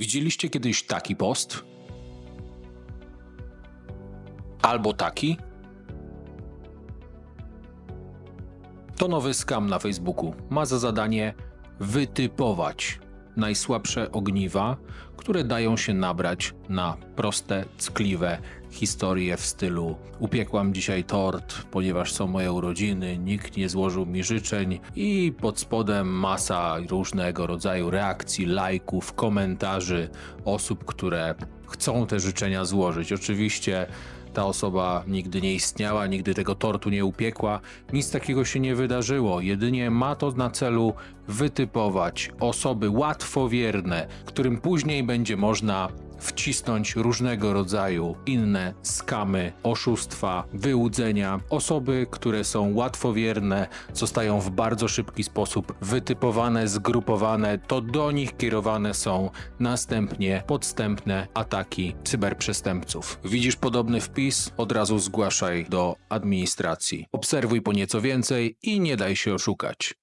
Widzieliście kiedyś taki post? Albo taki? To nowy skam na Facebooku. Ma za zadanie wytypować najsłabsze ogniwa, które dają się nabrać na proste, ckliwe historie w stylu upiekłam dzisiaj tort, ponieważ są moje urodziny, nikt nie złożył mi życzeń i pod spodem masa różnego rodzaju reakcji, lajków, komentarzy osób, które chcą te życzenia złożyć. Oczywiście ta osoba nigdy nie istniała, nigdy tego tortu nie upiekła, nic takiego się nie wydarzyło. Jedynie ma to na celu wytypować osoby łatwowierne, którym później będzie można wcisnąć różnego rodzaju inne skamy, oszustwa, wyłudzenia. Osoby, które są łatwowierne, zostają w bardzo szybki sposób wytypowane, zgrupowane, to do nich kierowane są następnie podstępne ataki cyberprzestępców. Widzisz podobny wpis? Od razu zgłaszaj do administracji. Obserwuj po nieco więcej i nie daj się oszukać.